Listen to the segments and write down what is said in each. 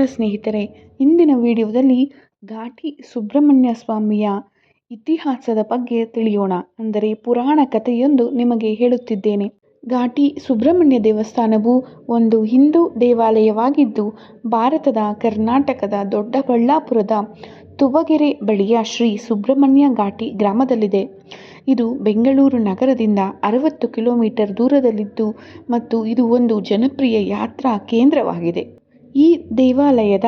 ನಮಸ್ಕಾರ ಸ್ನೇಹಿತರೆ. ಇಂದಿನ ವಿಡಿಯೋದಲ್ಲಿ ಘಾಟಿ ಸುಬ್ರಹ್ಮಣ್ಯ ಸ್ವಾಮಿಯ ಇತಿಹಾಸದ ಬಗ್ಗೆ ತಿಳಿಯೋಣ. ಅಂದರೆ ಪುರಾಣ ಕಥೆಯೊಂದು ನಿಮಗೆ ಹೇಳುತ್ತಿದ್ದೇನೆ. ಘಾಟಿ ಸುಬ್ರಹ್ಮಣ್ಯ ದೇವಸ್ಥಾನವು ಒಂದು ಹಿಂದೂ ದೇವಾಲಯವಾಗಿದ್ದು, ಭಾರತದ ಕರ್ನಾಟಕದ ದೊಡ್ಡಬಳ್ಳಾಪುರದ ತುವಗೆರೆ ಬಳಿಯ ಶ್ರೀ ಸುಬ್ರಹ್ಮಣ್ಯ ಘಾಟಿ ಗ್ರಾಮದಲ್ಲಿದೆ. ಇದು ಬೆಂಗಳೂರು ನಗರದಿಂದ ಅರವತ್ತು ಕಿಲೋಮೀಟರ್ ದೂರದಲ್ಲಿದ್ದು ಮತ್ತು ಇದು ಒಂದು ಜನಪ್ರಿಯ ಯಾತ್ರಾ ಕೇಂದ್ರವಾಗಿದೆ. ಈ ದೇವಾಲಯದ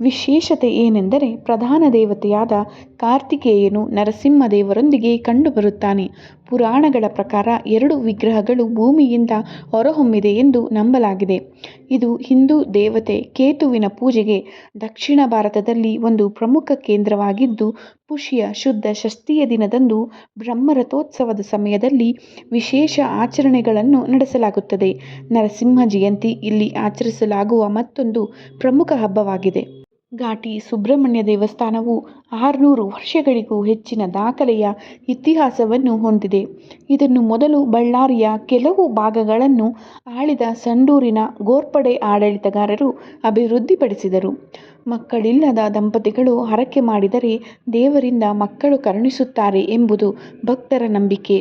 ವಿಶೇಷತೆ ಏನೆಂದರೆ ಪ್ರಧಾನ ದೇವತೆಯಾದ ಕಾರ್ತಿಕೇಯನು ನರಸಿಂಹ ದೇವರೊಂದಿಗೆ ಕಂಡುಬರುತ್ತಾನೆ. ಪುರಾಣಗಳ ಪ್ರಕಾರ ಎರಡು ವಿಗ್ರಹಗಳು ಭೂಮಿಯಿಂದ ಹೊರಹೊಮ್ಮಿದೆ ಎಂದು ನಂಬಲಾಗಿದೆ. ಇದು ಹಿಂದೂ ದೇವತೆ ಕೇತುವಿನ ಪೂಜೆಗೆ ದಕ್ಷಿಣ ಭಾರತದಲ್ಲಿ ಒಂದು ಪ್ರಮುಖ ಕೇಂದ್ರವಾಗಿದ್ದು, ಪುಷ್ಯ ಶುದ್ಧ ಷಷ್ಠಿಯ ದಿನದಂದು ಬ್ರಹ್ಮರಥೋತ್ಸವದ ಸಮಯದಲ್ಲಿ ವಿಶೇಷ ಆಚರಣೆಗಳನ್ನು ನಡೆಸಲಾಗುತ್ತದೆ. ನರಸಿಂಹ ಜಯಂತಿ ಇಲ್ಲಿ ಆಚರಿಸಲಾಗುವ ಮತ್ತೊಂದು ಪ್ರಮುಖ ಹಬ್ಬವಾಗಿದೆ. ಘಾಟಿ ಸುಬ್ರಹ್ಮಣ್ಯ ದೇವಸ್ಥಾನವು ಆರುನೂರು ವರ್ಷಗಳಿಗೂ ಹೆಚ್ಚಿನ ದಾಖಲೆಯ ಇತಿಹಾಸವನ್ನು ಹೊಂದಿದೆ. ಇದನ್ನು ಮೊದಲು ಬಳ್ಳಾರಿಯ ಕೆಲವು ಭಾಗಗಳನ್ನು ಆಳಿದ ಸಂಡೂರಿನ ಗೋರ್ಪಡೆ ಆಡಳಿತಗಾರರು ಅಭಿವೃದ್ಧಿಪಡಿಸಿದರು. ಮಕ್ಕಳಿಲ್ಲದ ದಂಪತಿಗಳು ಹರಕೆ ಮಾಡಿದರೆ ದೇವರಿಂದ ಮಕ್ಕಳು ಕರುಣಿಸುತ್ತಾರೆ ಎಂಬುದು ಭಕ್ತರ ನಂಬಿಕೆ.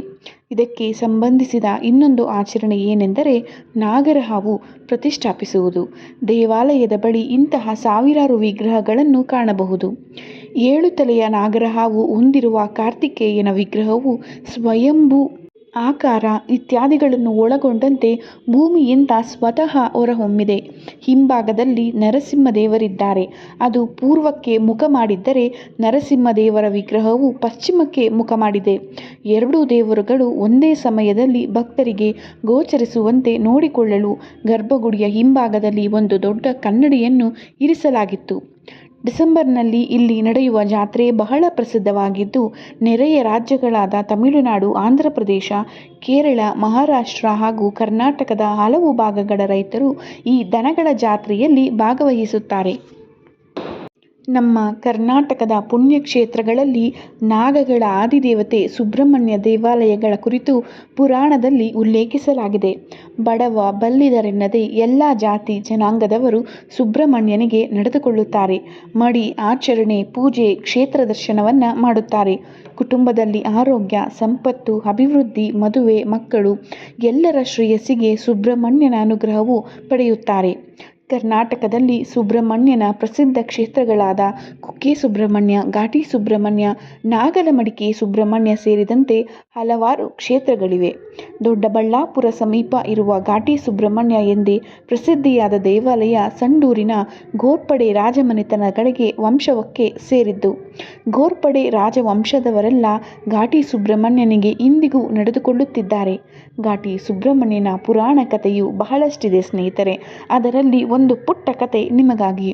ಇದಕ್ಕೆ ಸಂಬಂಧಿಸಿದ ಇನ್ನೊಂದು ಆಚರಣೆ ಏನೆಂದರೆ ನಾಗರಹಾವು ಪ್ರತಿಷ್ಠಾಪಿಸುವುದು. ದೇವಾಲಯದ ಬಳಿ ಇಂತಹ ಸಾವಿರಾರು ವಿಗ್ರಹಗಳನ್ನು ಕಾಣಬಹುದು. ಏಳು ತಲೆಯ ನಾಗರಹಾವು ಹೊಂದಿರುವ ಕಾರ್ತಿಕೇಯನ ವಿಗ್ರಹವು ಸ್ವಯಂಭೂ ಆಕಾರ ಇತ್ಯಾದಿಗಳನ್ನು ಒಳಗೊಂಡಂತೆ ಭೂಮಿಯಿಂದ ಸ್ವತಃ ಹೊರಹೊಮ್ಮಿದೆ. ಹಿಂಭಾಗದಲ್ಲಿ ನರಸಿಂಹದೇವರಿದ್ದಾರೆ. ಅದು ಪೂರ್ವಕ್ಕೆ ಮುಖ ಮಾಡಿದ್ದರೆ ನರಸಿಂಹದೇವರ ವಿಗ್ರಹವು ಪಶ್ಚಿಮಕ್ಕೆ ಮುಖ ಮಾಡಿದೆ. ಎರಡೂ ದೇವರುಗಳು ಒಂದೇ ಸಮಯದಲ್ಲಿ ಭಕ್ತರಿಗೆ ಗೋಚರಿಸುವಂತೆ ನೋಡಿಕೊಳ್ಳಲು ಗರ್ಭಗುಡಿಯ ಹಿಂಭಾಗದಲ್ಲಿ ಒಂದು ದೊಡ್ಡ ಕನ್ನಡಿಯನ್ನು ಇರಿಸಲಾಗಿತ್ತು. ಡಿಸೆಂಬರ್ನಲ್ಲಿ ಇಲ್ಲಿ ನಡೆಯುವ ಜಾತ್ರೆ ಬಹಳ ಪ್ರಸಿದ್ಧವಾಗಿದ್ದು, ನೆರೆಯ ರಾಜ್ಯಗಳಾದ ತಮಿಳುನಾಡು, ಆಂಧ್ರಪ್ರದೇಶ, ಕೇರಳ, ಮಹಾರಾಷ್ಟ್ರ ಹಾಗೂ ಕರ್ನಾಟಕದ ಹಲವು ಭಾಗಗಳ ರೈತರು ಈ ದನಗಳ ಜಾತ್ರೆಯಲ್ಲಿ ಭಾಗವಹಿಸುತ್ತಾರೆ. ನಮ್ಮ ಕರ್ನಾಟಕದ ಪುಣ್ಯಕ್ಷೇತ್ರಗಳಲ್ಲಿ ನಾಗಗಳ ಆದಿದೇವತೆ ಸುಬ್ರಹ್ಮಣ್ಯ ದೇವಾಲಯಗಳ ಕುರಿತು ಪುರಾಣದಲ್ಲಿ ಉಲ್ಲೇಖಿಸಲಾಗಿದೆ. ಬಡವ ಬಲ್ಲಿದರೆನ್ನದೆ ಎಲ್ಲ ಜಾತಿ ಜನಾಂಗದವರು ಸುಬ್ರಹ್ಮಣ್ಯನಿಗೆ ನಡೆದುಕೊಳ್ಳುತ್ತಾರೆ. ಮಡಿ, ಆಚರಣೆ, ಪೂಜೆ, ಕ್ಷೇತ್ರ ದರ್ಶನವನ್ನು ಮಾಡುತ್ತಾರೆ. ಕುಟುಂಬದಲ್ಲಿ ಆರೋಗ್ಯ, ಸಂಪತ್ತು, ಅಭಿವೃದ್ಧಿ, ಮದುವೆ, ಮಕ್ಕಳು ಎಲ್ಲರ ಶ್ರೇಯಸ್ಸಿಗೆ ಸುಬ್ರಹ್ಮಣ್ಯನ ಅನುಗ್ರಹವು ಪಡೆಯುತ್ತಾರೆ. ಕರ್ನಾಟಕದಲ್ಲಿ ಸುಬ್ರಹ್ಮಣ್ಯನ ಪ್ರಸಿದ್ಧ ಕ್ಷೇತ್ರಗಳಾದ ಕುಕ್ಕೆ ಸುಬ್ರಹ್ಮಣ್ಯ, ಘಾಟಿ ಸುಬ್ರಹ್ಮಣ್ಯ, ನಾಗಲಮಡಿಕೆ ಸುಬ್ರಹ್ಮಣ್ಯ ಸೇರಿದಂತೆ ಹಲವಾರು ಕ್ಷೇತ್ರಗಳಿವೆ. ದೊಡ್ಡಬಳ್ಳಾಪುರ ಸಮೀಪ ಇರುವ ಘಾಟಿ ಸುಬ್ರಹ್ಮಣ್ಯ ಎಂದೇ ಪ್ರಸಿದ್ಧಿಯಾದ ದೇವಾಲಯ ಸಂಡೂರಿನ ಗೋರ್ಪಡೆ ರಾಜಮನೆತನಗಳಿಗೆ ವಂಶವಕ್ಕೆ ಸೇರಿದ್ದು ಗೋರ್ಪಡೆ ರಾಜವಂಶದವರೆಲ್ಲ ಘಾಟಿ ಸುಬ್ರಹ್ಮಣ್ಯನಿಗೆ ಇಂದಿಗೂ ನಡೆದುಕೊಳ್ಳುತ್ತಿದ್ದಾರೆ. ಘಾಟಿ ಸುಬ್ರಹ್ಮಣ್ಯನ ಪುರಾಣ ಕಥೆಯು ಬಹಳಷ್ಟಿದೆ ಸ್ನೇಹಿತರೆ, ಅದರಲ್ಲಿ ಒಂದು ಪುಟ್ಟ ಕತೆ ನಿಮಗಾಗಿ.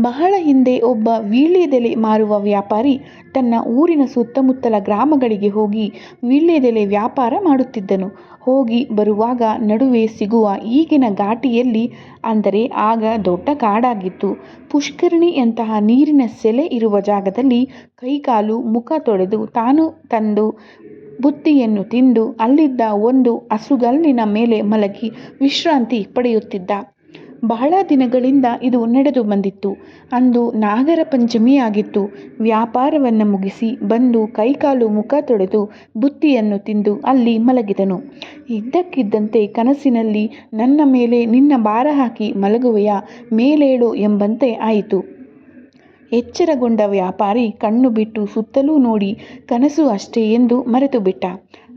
ಬಹಳ ಹಿಂದೆ ಒಬ್ಬ ವೀಳ್ಯದೆಲೆ ಮಾರುವ ವ್ಯಾಪಾರಿ ತನ್ನ ಊರಿನ ಸುತ್ತಮುತ್ತಲ ಗ್ರಾಮಗಳಿಗೆ ಹೋಗಿ ವೀಳ್ಯದೆಲೆ ವ್ಯಾಪಾರ ಮಾಡುತ್ತಿದ್ದನು. ಹೋಗಿ ಬರುವಾಗ ನಡುವೆ ಸಿಗುವ ಈಗಿನ ಘಾಟಿಯಲ್ಲಿ ಅಂದರೆ ಆಗ ದೊಡ್ಡ ಕಾಡಾಗಿತ್ತು. ಪುಷ್ಕರಣಿಯಂತಹ ನೀರಿನ ಸೆಲೆ ಇರುವ ಜಾಗದಲ್ಲಿ ಕೈಕಾಲು, ಮುಖ ತೊಳೆದು ತಾನು ತಂದು ಬುತ್ತಿಯನ್ನು ತಿಂದು ಅಲ್ಲಿದ್ದ ಒಂದು ಹಸುಗಲ್ಲಿನ ಮೇಲೆ ಮಲಗಿ ವಿಶ್ರಾಂತಿ ಪಡೆಯುತ್ತಿದ್ದ. ಬಹಳ ದಿನಗಳಿಂದ ಇದು ನಡೆದು ಬಂದಿತ್ತು. ಅಂದು ನಾಗರ ಪಂಚಮಿ ಆಗಿತ್ತು ವ್ಯಾಪಾರವನ್ನು ಮುಗಿಸಿ ಬಂದು ಕೈಕಾಲು ಮುಖ ತೊಳೆದು ಬುತ್ತಿಯನ್ನು ತಿಂದು ಅಲ್ಲಿ ಮಲಗಿದನು. ಇದ್ದಕ್ಕಿದ್ದಂತೆ ಕನಸಿನಲ್ಲಿ ನನ್ನ ಮೇಲೆ ನಿನ್ನ ಭಾರ ಹಾಕಿ ಮಲಗುವೆಯ? ಮೇಲೇಳು ಎಂಬಂತೆ ಆಯಿತು. ಎಚ್ಚರಗೊಂಡ ವ್ಯಾಪಾರಿ ಕಣ್ಣು ಬಿಟ್ಟು ಸುತ್ತಲೂ ನೋಡಿ ಕನಸು ಅಷ್ಟೇ ಎಂದು ಮರೆತು ಬಿಟ್ಟ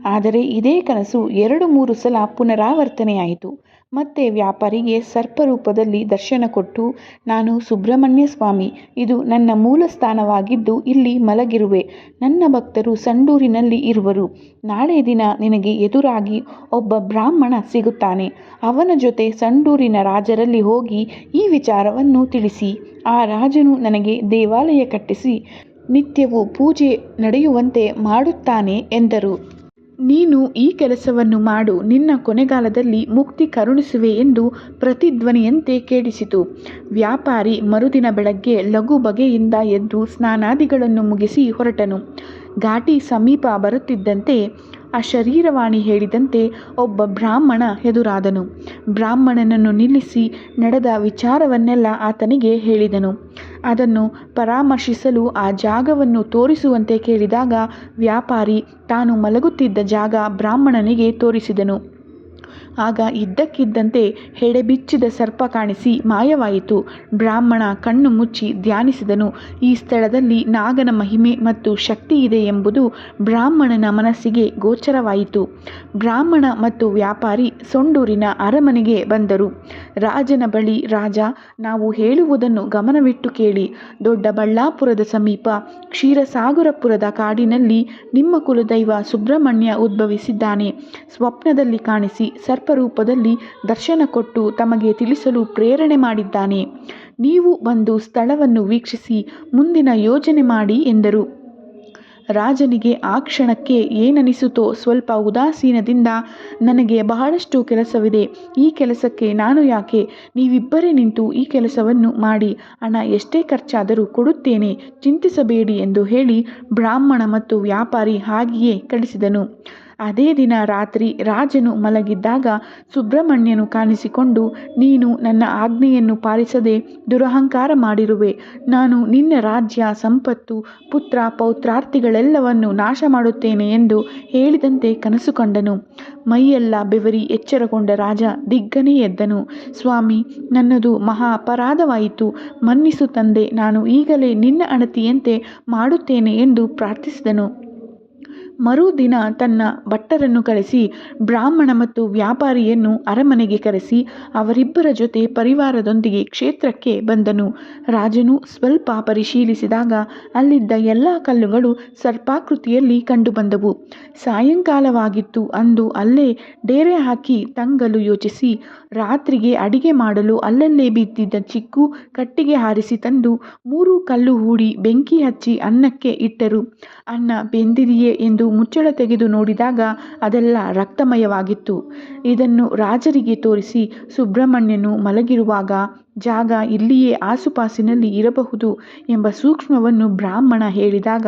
ಆದರೆ ಇದೇ ಕನಸು ಎರಡು ಮೂರು ಸಲ ಪುನರಾವರ್ತನೆಯಾಯಿತು. ಮತ್ತೆ ವ್ಯಾಪಾರಿಗೆ ಸರ್ಪರೂಪದಲ್ಲಿ ದರ್ಶನ ಕೊಟ್ಟು, ನಾನು ಸುಬ್ರಹ್ಮಣ್ಯ ಸ್ವಾಮಿ, ಇದು ನನ್ನ ಮೂಲ ಸ್ಥಾನವಾಗಿದ್ದು ಇಲ್ಲಿ ಮಲಗಿರುವೆ. ನನ್ನ ಭಕ್ತರು ಸಂಡೂರಿನಲ್ಲಿ ಇರುವರು. ನಾಳೆ ದಿನ ನಿನಗೆ ಎದುರಾಗಿ ಒಬ್ಬ ಬ್ರಾಹ್ಮಣ ಸಿಗುತ್ತಾನೆ. ಅವನ ಜೊತೆ ಸಂಡೂರಿನ ರಾಜರಲ್ಲಿ ಹೋಗಿ ಈ ವಿಚಾರವನ್ನು ತಿಳಿಸಿ. ಆ ರಾಜನು ನನಗೆ ದೇವಾಲಯ ಕಟ್ಟಿಸಿ, ನಿತ್ಯವೂ ಪೂಜೆ ನಡೆಯುವಂತೆ ಮಾಡುತ್ತಾನೆ ಎಂದರು. ನೀನು ಈ ಕೆಲಸವನ್ನು ಮಾಡು, ನಿನ್ನ ಕೊನೆಗಾಲದಲ್ಲಿ ಮುಕ್ತಿ ಕರುಣಿಸುವೆ ಎಂದು ಪ್ರತಿಧ್ವನಿಯಂತೆ ಕೇಳಿಸಿತು. ವ್ಯಾಪಾರಿ ಮರುದಿನ ಬೆಳಗ್ಗೆ ಲಘು ಬಗೆಯಿಂದ ಎದ್ದು ಸ್ನಾನಾದಿಗಳನ್ನು ಮುಗಿಸಿ ಹೊರಟನು. ಘಾಟಿ ಸಮೀಪ ಬರುತ್ತಿದ್ದಂತೆ ಅಶರೀರವಾಣಿ ಹೇಳಿದಂತೆ ಒಬ್ಬ ಬ್ರಾಹ್ಮಣ ಎದುರಾದನು. ಬ್ರಾಹ್ಮಣನನ್ನು ನಿಲ್ಲಿಸಿ ನಡೆದ ವಿಚಾರವನ್ನೆಲ್ಲ ಆತನಿಗೆ ಹೇಳಿದನು. ಅದನ್ನು ಪರಾಮರ್ಶಿಸಲು ಆ ಜಾಗವನ್ನು ತೋರಿಸುವಂತೆ ಕೇಳಿದಾಗ ವ್ಯಾಪಾರಿ ತಾನು ಮಲಗುತ್ತಿದ್ದ ಜಾಗ ಬ್ರಾಹ್ಮಣನಿಗೆ ತೋರಿಸಿದನು. ಆಗ ಇದ್ದಕ್ಕಿದ್ದಂತೆ ಹೆಡೆಬಿಚ್ಚಿದ ಸರ್ಪ ಕಾಣಿಸಿ ಮಾಯವಾಯಿತು. ಬ್ರಾಹ್ಮಣ ಕಣ್ಣು ಮುಚ್ಚಿ ಧ್ಯಾನಿಸಿದನು. ಈ ಸ್ಥಳದಲ್ಲಿ ನಾಗನ ಮಹಿಮೆ ಮತ್ತು ಶಕ್ತಿ ಇದೆ ಎಂಬುದು ಬ್ರಾಹ್ಮಣನ ಮನಸ್ಸಿಗೆ ಗೋಚರವಾಯಿತು. ಬ್ರಾಹ್ಮಣ ಮತ್ತು ವ್ಯಾಪಾರಿ ಸೊಂಡೂರಿನ ಅರಮನೆಗೆ ಬಂದರು. ರಾಜನ ಬಳಿ, ರಾಜ, ನಾವು ಹೇಳುವುದನ್ನು ಗಮನವಿಟ್ಟು ಕೇಳಿ. ದೊಡ್ಡಬಳ್ಳಾಪುರದ ಸಮೀಪ, ಕ್ಷೀರಸಾಗರಪುರದ ಕಾಡಿನಲ್ಲಿ ನಿಮ್ಮ ಕುಲದೈವ ಸುಬ್ರಹ್ಮಣ್ಯ ಉದ್ಭವಿಸಿದ್ದಾನೆ. ಸ್ವಪ್ನದಲ್ಲಿ ಕಾಣಿಸಿ ಸರ್ಪರೂಪದಲ್ಲಿ ದರ್ಶನ ಕೊಟ್ಟು ತಮಗೆ ತಿಳಿಸಲು ಪ್ರೇರಣೆ ಮಾಡಿದ್ದಾನೆ. ನೀವು ಬಂದು ಸ್ಥಳವನ್ನು ವೀಕ್ಷಿಸಿ, ಮುಂದಿನ ಯೋಜನೆ ಮಾಡಿ ಎಂದರು. ರಾಜನಿಗೆ ಆ ಕ್ಷಣಕ್ಕೆ ಏನನಿಸುತ್ತೋ ಸ್ವಲ್ಪ ಉದಾಸೀನದಿಂದ, ನನಗೆ ಬಹಳಷ್ಟು ಕೆಲಸವಿದೆ, ಈ ಕೆಲಸಕ್ಕೆ ನಾನು ಯಾಕೆ? ನೀವಿಬ್ಬರೇ ನಿಂತು ಈ ಕೆಲಸವನ್ನು ಮಾಡಿ, ಹಣ ಎಷ್ಟೇ ಖರ್ಚಾದರೂ ಕೊಡುತ್ತೇನೆ, ಚಿಂತಿಸಬೇಡಿ ಎಂದು ಹೇಳಿ ಬ್ರಾಹ್ಮಣ ಮತ್ತು ವ್ಯಾಪಾರಿ ಹಾಗೆಯೇ ಕಳಿಸಿದನು. ಅದೇ ದಿನ ರಾತ್ರಿ ರಾಜನು ಮಲಗಿದ್ದಾಗ ಸುಬ್ರಹ್ಮಣ್ಯನು ಕಾಣಿಸಿಕೊಂಡು, ನೀನು ನನ್ನ ಆಜ್ಞೆಯನ್ನು ಪಾಲಿಸದೆ ದುರಹಂಕಾರ ಮಾಡಿರುವೆ. ನಾನು ನಿನ್ನ ರಾಜ್ಯ, ಸಂಪತ್ತು, ಪುತ್ರ, ಪೌತ್ರಾರ್ಥಿಗಳೆಲ್ಲವನ್ನು ನಾಶ ಮಾಡುತ್ತೇನೆ ಎಂದು ಹೇಳಿದಂತೆ ಕನಸು ಕಂಡನು. ಮೈಯೆಲ್ಲ ಬೆವರಿ ಎಚ್ಚರಗೊಂಡ ರಾಜ ದಿಗ್ಗನೇ ಎದ್ದನು. ಸ್ವಾಮಿ, ನನ್ನದು ಮಹಾ ಅಪರಾಧವಾಯಿತು. ಮನ್ನಿಸು ತಂದೆ, ನಾನು ಈಗಲೇ ನಿನ್ನ ಅಣತಿಯಂತೆ ಮಾಡುತ್ತೇನೆ ಎಂದು ಪ್ರಾರ್ಥಿಸಿದನು. ಮರುದಿನ ತನ್ನ ಭಟ್ಟರನ್ನು ಕರೆಸಿ, ಬ್ರಾಹ್ಮಣ ಮತ್ತು ವ್ಯಾಪಾರಿಯನ್ನು ಅರಮನೆಗೆ ಕರೆಸಿ, ಅವರಿಬ್ಬರ ಜೊತೆ ಪರಿವಾರದೊಂದಿಗೆ ಕ್ಷೇತ್ರಕ್ಕೆ ಬಂದನು. ರಾಜನು ಸ್ವಲ್ಪ ಪರಿಶೀಲಿಸಿದಾಗ ಅಲ್ಲಿದ್ದ ಎಲ್ಲ ಕಲ್ಲುಗಳು ಸರ್ಪಾಕೃತಿಯಲ್ಲಿ ಕಂಡುಬಂದವು. ಸಾಯಂಕಾಲವಾಗಿತ್ತು, ಅಂದು ಅಲ್ಲೇ ಡೇರೆ ಹಾಕಿ ತಂಗಲು ಯೋಚಿಸಿ, ರಾತ್ರಿಗೆ ಅಡಿಗೆ ಮಾಡಲು ಅಲ್ಲಲ್ಲೇ ಬಿದ್ದಿದ್ದ ಚಿಕ್ಕು ಕಟ್ಟಿಗೆ ಹಾರಿಸಿ ತಂದು ಮೂರು ಕಲ್ಲು ಹೂಡಿ ಬೆಂಕಿ ಹಚ್ಚಿ ಅನ್ನಕ್ಕೆ ಇಟ್ಟರು. ಅನ್ನ ಬೆಂದಿದೆಯೇ ಎಂದು ಮುಚ್ಚಳ ತೆಗೆದು ನೋಡಿದಾಗ ಅದೆಲ್ಲ ರಕ್ತಮಯವಾಗಿತ್ತು. ಇದನ್ನು ರಾಜರಿಗೆ ತೋರಿಸಿ ಸುಬ್ರಹ್ಮಣ್ಯನು ಮಲಗಿರುವಾಗ ಜಾಗ ಇಲ್ಲಿಯೇ ಆಸುಪಾಸಿನಲ್ಲಿ ಇರಬಹುದು ಎಂಬ ಸೂಕ್ಷ್ಮವನ್ನು ಬ್ರಾಹ್ಮಣ ಹೇಳಿದಾಗ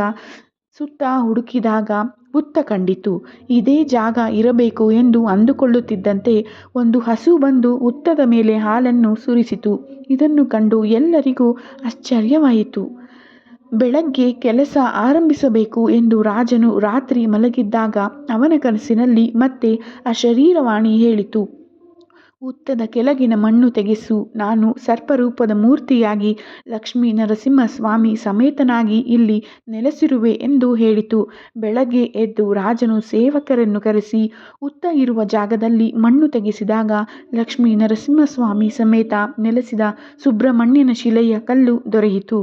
ಸುತ್ತ ಹುಡುಕಿದಾಗ ಹುತ್ತ ಕಂಡಿತು. ಇದೇ ಜಾಗ ಇರಬೇಕು ಎಂದು ಅಂದುಕೊಳ್ಳುತ್ತಿದ್ದಂತೆ ಒಂದು ಹಸು ಬಂದು ಹುತ್ತದ ಮೇಲೆ ಹಾಲನ್ನು ಸುರಿಸಿತು. ಇದನ್ನು ಕಂಡು ಎಲ್ಲರಿಗೂ ಆಶ್ಚರ್ಯವಾಯಿತು. ಬೆಳಗ್ಗೆ ಕೆಲಸ ಆರಂಭಿಸಬೇಕು ಎಂದು ರಾಜನು ರಾತ್ರಿ ಮಲಗಿದ್ದಾಗ ಅವನ ಕನಸಿನಲ್ಲಿ ಮತ್ತೆ ಅಶರೀರವಾಣಿ ಹೇಳಿತು. ಹುತ್ತದ ಕೆಳಗಿನ ಮಣ್ಣು ತೆಗೆಸು. ನಾನು ಸರ್ಪರೂಪದ ಮೂರ್ತಿಯಾಗಿ ಲಕ್ಷ್ಮೀ ನರಸಿಂಹ ಸ್ವಾಮಿ ಸಮೇತನಾಗಿ ಇಲ್ಲಿ ನೆಲೆಸಿರುವೆ ಎಂದು ಹೇಳಿತು. ಬೆಳಗ್ಗೆ ಎದ್ದು ರಾಜನು ಸೇವಕರನ್ನು ಕರೆಸಿ ಹುತ್ತ ಇರುವ ಜಾಗದಲ್ಲಿ ಮಣ್ಣು ತೆಗೆಸಿದಾಗ ಲಕ್ಷ್ಮೀ ನರಸಿಂಹಸ್ವಾಮಿ ಸಮೇತ ನೆಲೆಸಿದ ಸುಬ್ರಹ್ಮಣ್ಯನ ಶಿಲೆಯ ಕಲ್ಲು ದೊರೆಯಿತು.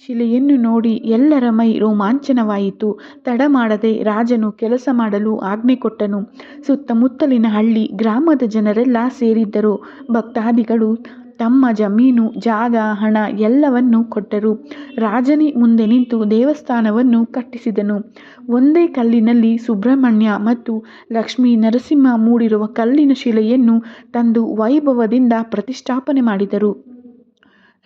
ಶಿಲೆಯನ್ನು ನೋಡಿ ಎಲ್ಲರ ಮೈ ರೋಮಾಂಚನವಾಯಿತು. ತಡ ಮಾಡದೆ ರಾಜನು ಕೆಲಸ ಮಾಡಲು ಆಜ್ಞೆ ಕೊಟ್ಟನು. ಸುತ್ತಮುತ್ತಲಿನ ಹಳ್ಳಿ, ಗ್ರಾಮದ ಜನರೆಲ್ಲ ಸೇರಿದ್ದರು. ಭಕ್ತಾದಿಗಳು ತಮ್ಮ ಜಮೀನು, ಜಾಗ, ಹಣ ಎಲ್ಲವನ್ನೂ ಕೊಟ್ಟರು. ರಾಜನೇ ಮುಂದೆ ನಿಂತು ದೇವಸ್ಥಾನವನ್ನು ಕಟ್ಟಿಸಿದನು. ಒಂದೇ ಕಲ್ಲಿನಲ್ಲಿ ಸುಬ್ರಹ್ಮಣ್ಯ ಮತ್ತು ಲಕ್ಷ್ಮೀ ನರಸಿಂಹ ಮೂಡಿರುವ ಕಲ್ಲಿನ ಶಿಲೆಯನ್ನು ತಂದು ವೈಭವದಿಂದ ಪ್ರತಿಷ್ಠಾಪನೆ ಮಾಡಿದರು.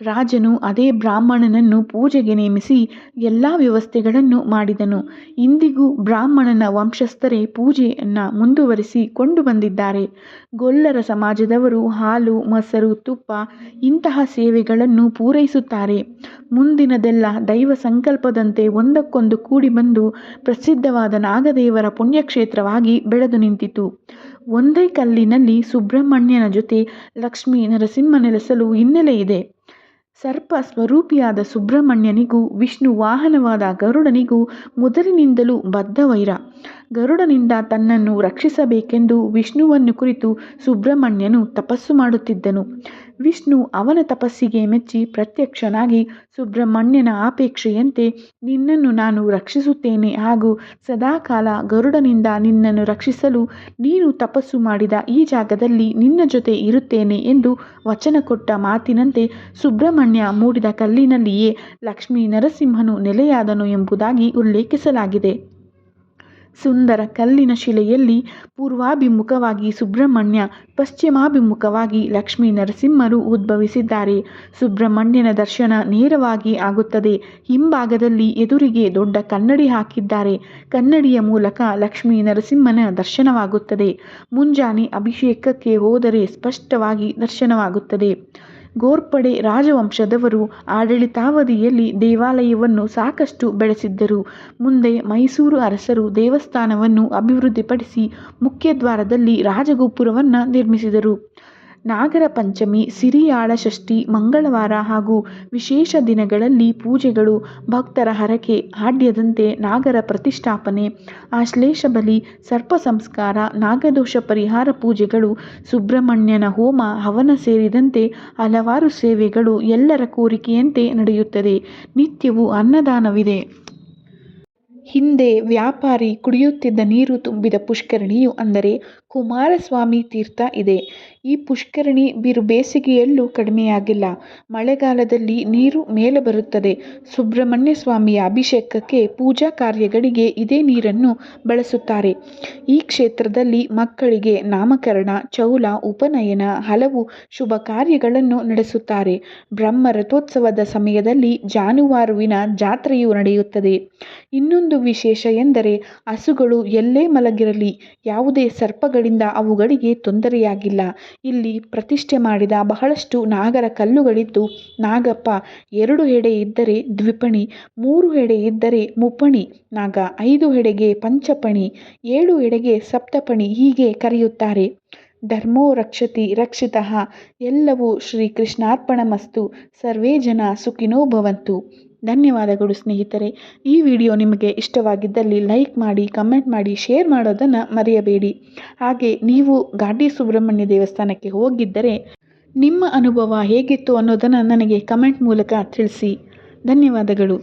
ರಾಜನು ಅದೇ ಬ್ರಾಹ್ಮಣನನ್ನು ಪೂಜೆಗೆ ನೇಮಿಸಿ ಎಲ್ಲ ವ್ಯವಸ್ಥೆಗಳನ್ನು ಮಾಡಿದನು. ಇಂದಿಗೂ ಬ್ರಾಹ್ಮಣನ ವಂಶಸ್ಥರೇ ಪೂಜೆಯನ್ನು ಮುಂದುವರಿಸಿ ಕೊಂಡು ಬಂದಿದ್ದಾರೆ. ಗೊಲ್ಲರ ಸಮಾಜದವರು ಹಾಲು, ಮೊಸರು, ತುಪ್ಪ ಇಂತಹ ಸೇವೆಗಳನ್ನು ಪೂರೈಸುತ್ತಾರೆ. ಮುಂದಿನದೆಲ್ಲ ದೈವ ಸಂಕಲ್ಪದಂತೆ ಒಂದಕ್ಕೊಂದು ಕೂಡಿ ಬಂದು ಪ್ರಸಿದ್ಧವಾದ ನಾಗದೇವರ ಪುಣ್ಯಕ್ಷೇತ್ರವಾಗಿ ಬೆಳೆದು ನಿಂತಿತು. ಒಂದೇ ಕಲ್ಲಿನಲ್ಲಿ ಸುಬ್ರಹ್ಮಣ್ಯನ ಜೊತೆ ಲಕ್ಷ್ಮೀ ನರಸಿಂಹ ನೆಲೆಸಲು ಹಿನ್ನೆಲೆ ಇದೆ. ಸರ್ಪ ಸ್ವರೂಪಿಯಾದ ಸುಬ್ರಹ್ಮಣ್ಯನಿಗೂ ವಿಷ್ಣು ವಾಹನವಾದ ಗರುಡನಿಗೂ ಮೊದಲಿನಿಂದಲೂ ಬದ್ಧವೈರ ಗರುಡನಿಂದ ತನ್ನನ್ನು ರಕ್ಷಿಸಬೇಕೆಂದು ವಿಷ್ಣುವನ್ನು ಕುರಿತು ಸುಬ್ರಹ್ಮಣ್ಯನು ತಪಸ್ಸು ಮಾಡುತ್ತಿದ್ದನು. ವಿಷ್ಣು ಅವನ ತಪಸ್ಸಿಗೆ ಮೆಚ್ಚಿ ಪ್ರತ್ಯಕ್ಷನಾಗಿ, ಸುಬ್ರಹ್ಮಣ್ಯನ ಆಪೇಕ್ಷೆಯಂತೆ ನಿನ್ನನ್ನು ನಾನು ರಕ್ಷಿಸುತ್ತೇನೆ ಹಾಗೂ ಸದಾಕಾಲ ಗರುಡನಿಂದ ನಿನ್ನನ್ನು ರಕ್ಷಿಸಲು ನೀನು ತಪಸ್ಸು ಮಾಡಿದ ಈ ಜಾಗದಲ್ಲಿ ನಿನ್ನ ಜೊತೆ ಇರುತ್ತೇನೆ ಎಂದು ವಚನ ಕೊಟ್ಟ ಮಾತಿನಂತೆ ಸುಬ್ರಹ್ಮಣ್ಯ ಮೂಡಿದ ಕಲ್ಲಿನಲ್ಲಿಯೇ ಲಕ್ಷ್ಮೀ ನರಸಿಂಹನು ನೆಲೆಯಾದನು ಎಂಬುದಾಗಿ ಉಲ್ಲೇಖಿಸಲಾಗಿದೆ. ಸುಂದರ ಕಲ್ಲಿನ ಶಿಲೆಯಲ್ಲಿ ಪೂರ್ವಾಭಿಮುಖವಾಗಿ ಸುಬ್ರಹ್ಮಣ್ಯ, ಪಶ್ಚಿಮಾಭಿಮುಖವಾಗಿ ಲಕ್ಷ್ಮೀ ನರಸಿಂಹರು ಉದ್ಭವಿಸಿದ್ದಾರೆ. ಸುಬ್ರಹ್ಮಣ್ಯನ ದರ್ಶನ ನೇರವಾಗಿ ಆಗುತ್ತದೆ. ಹಿಂಭಾಗದಲ್ಲಿ ಎದುರಿಗೆ ದೊಡ್ಡ ಕನ್ನಡಿ ಹಾಕಿದ್ದಾರೆ. ಕನ್ನಡಿಯ ಮೂಲಕ ಲಕ್ಷ್ಮೀ ನರಸಿಂಹನ ದರ್ಶನವಾಗುತ್ತದೆ. ಮುಂಜಾನೆ ಅಭಿಷೇಕಕ್ಕೆ ಹೋದರೆ ಸ್ಪಷ್ಟವಾಗಿ ದರ್ಶನವಾಗುತ್ತದೆ. ಗೋರ್ಪಡೆ ರಾಜವಂಶದವರು ಆಡಳಿತಾವಧಿಯಲ್ಲಿ ದೇವಾಲಯವನ್ನು ಸಾಕಷ್ಟು ಬೆಳೆಸಿದ್ದರು. ಮುಂದೆ ಮೈಸೂರು ಅರಸರು ದೇವಸ್ಥಾನವನ್ನು ಅಭಿವೃದ್ಧಿಪಡಿಸಿ ಮುಖ್ಯದ್ವಾರದಲ್ಲಿ ರಾಜಗೋಪುರವನ್ನು ನಿರ್ಮಿಸಿದರು. ನಾಗರ ಪಂಚಮಿ, ಸಿರಿಯಾಳ ಷಷ್ಠಿ, ಮಂಗಳವಾರ ಹಾಗೂ ವಿಶೇಷ ದಿನಗಳಲ್ಲಿ ಪೂಜೆಗಳು ಭಕ್ತರ ಹರಕೆ ಹಾಡ್ಯದಂತೆ ನಾಗರ ಪ್ರತಿಷ್ಠಾಪನೆ, ಆಶ್ಲೇಷ ಬಲಿ, ಸರ್ಪ ಸಂಸ್ಕಾರ, ನಾಗದೋಷ ಪರಿಹಾರ ಪೂಜೆಗಳು, ಸುಬ್ರಹ್ಮಣ್ಯನ ಹೋಮ, ಹವನ ಸೇರಿದಂತೆ ಹಲವಾರು ಸೇವೆಗಳು ಎಲ್ಲರ ಕೋರಿಕೆಯಂತೆ ನಡೆಯುತ್ತದೆ. ನಿತ್ಯವೂ ಅನ್ನದಾನವಿದೆ. ಹಿಂದೆ ವ್ಯಾಪಾರಿ ಕುಡಿಯುತ್ತಿದ್ದ ನೀರು ತುಂಬಿದ ಪುಷ್ಕರಣಿಯು ಅಂದರೆ ಕುಮಾರಸ್ವಾಮಿ ತೀರ್ಥ ಇದೆ. ಈ ಪುಷ್ಕರಣಿ ಬಿರು ಬೇಸಿಗೆಯಲ್ಲೂ ಕಡಿಮೆಯಾಗಿಲ್ಲ. ಮಳೆಗಾಲದಲ್ಲಿ ನೀರು ಮೇಲೆ ಬರುತ್ತದೆ. ಸುಬ್ರಹ್ಮಣ್ಯ ಸ್ವಾಮಿಯ ಅಭಿಷೇಕಕ್ಕೆ ಪೂಜಾ ಕಾರ್ಯಗಳಿಗೆ ಇದೇ ನೀರನ್ನು ಬಳಸುತ್ತಾರೆ. ಈ ಕ್ಷೇತ್ರದಲ್ಲಿ ಮಕ್ಕಳಿಗೆ ನಾಮಕರಣ, ಚೌಲ, ಉಪನಯನ, ಹಲವು ಶುಭ ಕಾರ್ಯಗಳನ್ನು ನಡೆಸುತ್ತಾರೆ. ಬ್ರಹ್ಮ ರಥೋತ್ಸವದ ಸಮಯದಲ್ಲಿ ಜಾನುವಾರುವಿನ ಜಾತ್ರೆಯು ನಡೆಯುತ್ತದೆ. ಇನ್ನೊಂದು ವಿಶೇಷ ಎಂದರೆ ಹಸುಗಳು ಎಲ್ಲೇ ಮಲಗಿರಲಿ. ಯಾವುದೇ ಸರ್ಪಗಳಿಂದ ಅವುಗಳಿಗೆ ತೊಂದರೆಯಾಗಿಲ್ಲ. ಇಲ್ಲಿ ಪ್ರತಿಷ್ಠೆ ಮಾಡಿದ ಬಹಳಷ್ಟು ನಾಗರ ಕಲ್ಲುಗಳಿದ್ದು, ನಾಗಪ್ಪ ಎರಡು ಹೆಡೆ ಇದ್ದರೆ ದ್ವಿಪಣಿ, ಮೂರು ಹೆಡೆ ಇದ್ದರೆ ಮುಪ್ಪಣಿ ನಾಗ ಐದು ಹೆಡೆಗೆ ಪಂಚಪಣಿ, ಏಳು ಹೆಡೆಗೆ ಸಪ್ತಪಣಿ ಹೀಗೆ ಕರೆಯುತ್ತಾರೆ. ಧರ್ಮೋ ರಕ್ಷತಿ ರಕ್ಷಿತಃ. ಎಲ್ಲವೂ ಶ್ರೀ ಕೃಷ್ಣಾರ್ಪಣಮಸ್ತು ಸರ್ವೇ ಜನ ಸುಖಿನೋ ಭವಂತು. ಧನ್ಯವಾದಗಳು ಸ್ನೇಹಿತರೆ. ಈ ವಿಡಿಯೋ ನಿಮಗೆ ಇಷ್ಟವಾಗಿದ್ದಲ್ಲಿ ಲೈಕ್ ಮಾಡಿ, ಕಮೆಂಟ್ ಮಾಡಿ, ಶೇರ್ ಮಾಡೋದನ್ನು ಮರೆಯಬೇಡಿ. ಹಾಗೆ ನೀವು ಗಾಡಿ ಸುಬ್ರಹ್ಮಣ್ಯ ದೇವಸ್ಥಾನಕ್ಕೆ ಹೋಗಿದ್ದರೆ ನಿಮ್ಮ ಅನುಭವ ಹೇಗಿತ್ತು ಅನ್ನೋದನ್ನು ನನಗೆ ಕಮೆಂಟ್ ಮೂಲಕ ತಿಳಿಸಿ. ಧನ್ಯವಾದಗಳು.